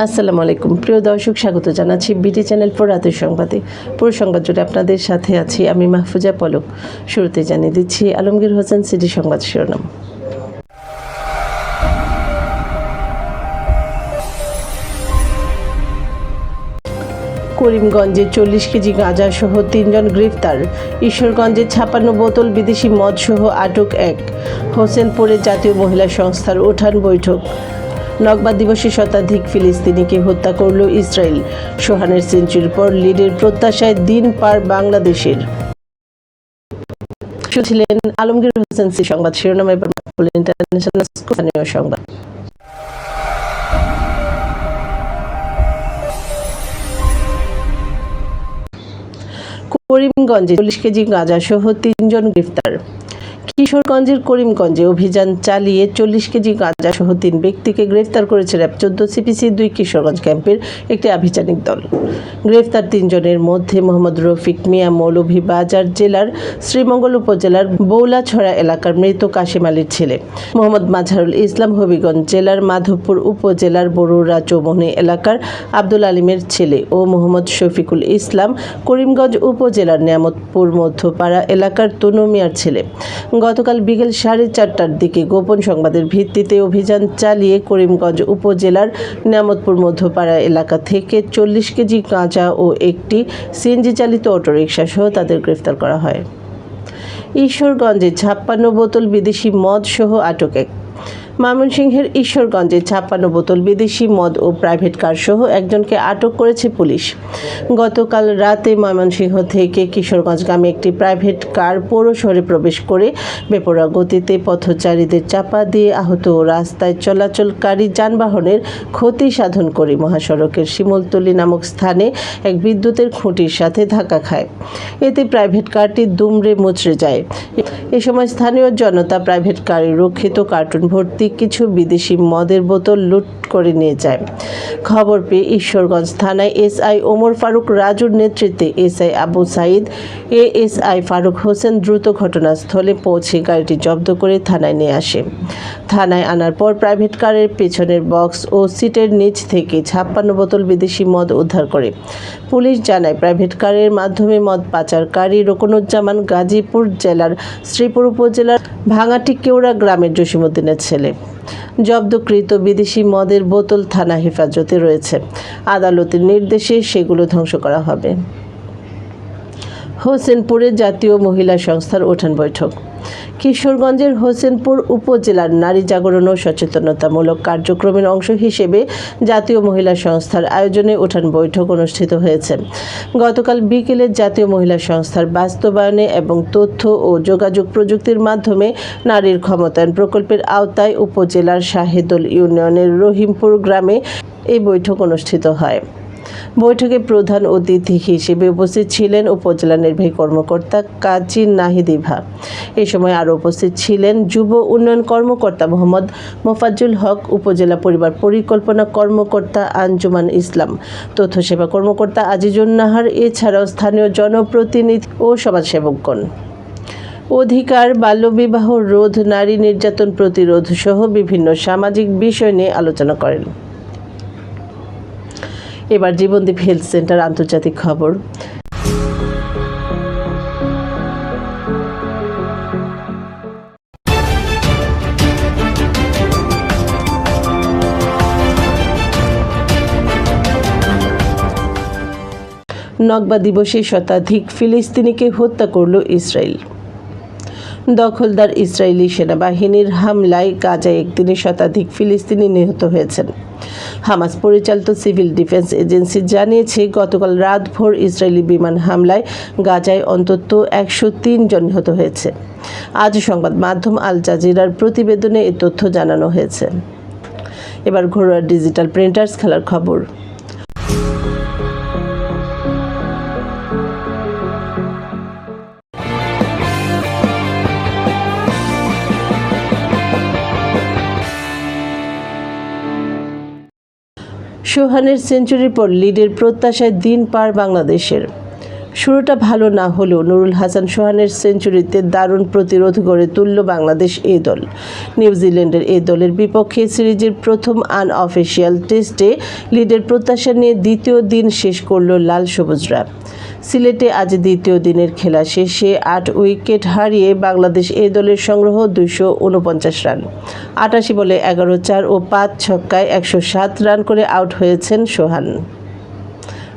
আসসালামু আলাইকুম। প্রিয় দর্শক, স্বাগত জানাচ্ছি বিটি চ্যানেল ফোর রাতের সংবাদে। পুরো সংবাদ জুড়ে আপনাদের সাথে আছি আমি মাহফুজা পলক। শুরুতে জানিয়ে দিচ্ছি আলমগীর হোসেন সিটি সংবাদ শিরোনাম। করিমগঞ্জে চল্লিশ কেজি গাঁজা সহ তিনজন গ্রেফতার। ঈশ্বরগঞ্জে ছাপান্ন বোতল বিদেশি মদ সহ আটক এক। হোসেনপুরে জাতীয় মহিলা সংস্থার উঠান বৈঠক। নকবা দিবসে শতাধিক ফিলিস্তিনিকে হত্যা করল ইসরায়েল। সোহানের সেঞ্চুরির পর লিডের প্রত্যাশায় দিন পার বাংলাদেশের। ছিলেন আলমগীর হোসেন সি সংবাদ, শিরোনাম ইন্টারন্যাশনাল স্থানীয় সংবাদ। করিমগঞ্জে চল্লিশ কেজি গাঁজা সহ তিনজন গ্রেফতার। কিশোরগঞ্জের করিমগঞ্জে অভিযান চালিয়ে চল্লিশ কেজি গাঁজা সহ তিন ব্যক্তিকে গ্রেফতার করেছে র্যাব চোদ্দ সিপিসি দুই কিশোরগঞ্জ ক্যাম্পের একটি আভিযানিক দল। গ্রেফতার তিনজনের মধ্যে মোহাম্মদ রফিক মিয়া মৌলভীবাজার জেলার শ্রীমঙ্গল উপজেলার বৌলাছড়া এলাকার মৃত কাশিম আলীর ছেলে। মোহাম্মদ মাঝারুল ইসলাম হবিগঞ্জ জেলার মাধবপুর উপজেলার বড়ুরা চৌমনি এলাকার আব্দুল আলিমের ছেলে ও মোহাম্মদ শফিকুল ইসলাম করিমগঞ্জ উপজেলার নিয়ামতপুর মধ্যপাড়া এলাকার তনু মিয়ার ছেলে। গতকাল বিকেল সাড়ে চারটার দিকে গোপন সংবাদের ভিত্তিতে অভিযান চালিয়ে করিমগঞ্জ উপজেলার নামতপুর মধ্যপাড়া এলাকা থেকে চল্লিশ কেজি কাঁচা ও একটি সিএনজি চালিত অটোরিকশা সহ তাদের গ্রেফতার করা হয়। ঈশ্বরগঞ্জে ছাপ্পান্ন বোতল বিদেশি মদ সহ আটক এক ময়মনসিংহের ঈশ্বরগঞ্জে ছাপ্পান্ন বোতল বিদেশি মদ ও প্রাইভেট কার সহ একজনকে আটক করেছে পুলিশ। গতকাল রাতে ময়মনসিংহ থেকে কিশোরগঞ্জগামী একটি প্রাইভেট কার পৌর শহরে প্রবেশ করে বেপরা গতিতে পথচারীদের চাপা দিয়ে আহত রাস্তায় চলাচলকারী যানবাহনের ক্ষতি সাধন করে মহাসড়কের শিমুলতলি নামক স্থানে এক বিদ্যুতের খুঁটির সাথে ধাক্কা খায়। এতে প্রাইভেট কারটি দুমড়ে মুচড়ে যায়। এ সময় স্থানীয় জনতা প্রাইভেট কারে রক্ষিত কার্টুন ভর্তি কিছু বিদেশি মদের বোতল লুট করে নিয়ে যায়। খবর পেয়ে ঈশ্বরগঞ্জ থানায় এসআই ওমর ফারুক রাজুর নেতৃত্বে এসআই আবু সাইদ, এএসআই ফারুক হোসেন দ্রুত ঘটনাস্থলে পৌঁছে গাড়িটি জব্দ করে থানায় নিয়ে আসে। থানায় আনার পর প্রাইভেট কারের পেছনের বক্স ও সিটের নিচ থেকে ছাপ্পান্ন বোতল বিদেশি মদ উদ্ধার করে। পুলিশ জানায়, প্রাইভেট কারের মাধ্যমে মদ পাচারকারী রোকনুজ্জামান গাজীপুর জেলার শ্রীপুর উপজেলার ভাঙাটি কেওড়া গ্রামের জসিমুদ্দিনের ছেলে। জব্দকৃত বিদেশি মদের বোতল থানা হেফাজতে রয়েছে। আদালতের নির্দেশে সেগুলো ধ্বংস করা হবে। হোসেনপুরে জাতীয় মহিলা সংস্থার ওঠান বৈঠক। কিশোরগঞ্জের হোসেনপুর উপজেলার নারী জাগরণ ও সচেতনতামূলক কার্যক্রমের অংশ হিসেবে জাতীয় মহিলা সংস্থার আয়োজনে উঠান বৈঠক অনুষ্ঠিত হয়েছে। গতকাল বিকেলে জাতীয় মহিলা সংস্থার বাস্তবায়নে এবং তথ্য ও যোগাযোগ প্রযুক্তির মাধ্যমে নারীর ক্ষমতায়ন প্রকল্পের আওতায় উপজেলার শাহেদুল ইউনিয়নের রহিমপুর গ্রামে এই বৈঠক অনুষ্ঠিত হয়। বৈঠকে প্রধান অতিথি হিসেবে উপস্থিত ছিলেন উপজেলা নির্বাহী কর্মকর্তা কাজী নাহিদিভা এ সময় আরও উপস্থিত ছিলেন যুব উন্নয়ন কর্মকর্তা মোহাম্মদ মোফাজ্জুল হক, উপজেলা পরিবার পরিকল্পনা কর্মকর্তা আঞ্জুমান ইসলাম, তথ্য সেবা কর্মকর্তা আজিজুন নাহার, এছাড়াও স্থানীয় জনপ্রতিনিধি ও সমাজসেবকগণ। অধিকার, বাল্যবিবাহ, রোধ, নারী নির্যাতন প্রতিরোধ সহ বিভিন্ন সামাজিক বিষয় নিয়ে আলোচনা করেন। এবার জীবনদীপ হেলথ সেন্টার আন্তর্জাতিক খবর। নকবা দিবসে শতাধিক ফিলিস্তিনিকে হত্যা করল ইসরায়েল। দখলদার ইসরায়েলি সেনাবাহিনীর হামলায় গাজায় একদিনে শতাধিক ফিলিস্তিনি নিহত হয়েছেন। হামাস পরিচালিত সিভিল ডিফেন্স এজেন্সি জানিয়েছে, গতকাল রাতভর ইসরায়েলি বিমান হামলায় গাজায় অন্তত একশো জন নিহত হয়েছে। আজ সংবাদ মাধ্যম আল জাজিরার প্রতিবেদনে এ তথ্য জানানো হয়েছে। এবার ঘরোয়া ডিজিটাল প্রিন্টার্স খেলার খবর। সোহানের সেঞ্চুরির পর লিডের প্রত্যাশায় দিন পার বাংলাদেশের। শুরুটা ভালো না হলেও নুরুল হাসান সোহানের সেঞ্চুরিতে দারুণ প্রতিরোধ গড়ে তুলল বাংলাদেশ এ দল। নিউজিল্যান্ডের এ দলের বিপক্ষে সিরিজের প্রথম আনঅফিসিয়াল টেস্টে লিডের প্রত্যাশা নিয়ে দ্বিতীয় দিন শেষ করল লাল সবুজরা সিলেটে আজ দ্বিতীয় দিনের খেলা শেষে আট উইকেট হারিয়ে বাংলাদেশ এ দলের সংগ্রহ দুইশো উনপঞ্চাশ রান। আটাশি বলে এগারো চার ও পাঁচ ছক্কায় একশো সাত রান করে আউট হয়েছেন সোহান।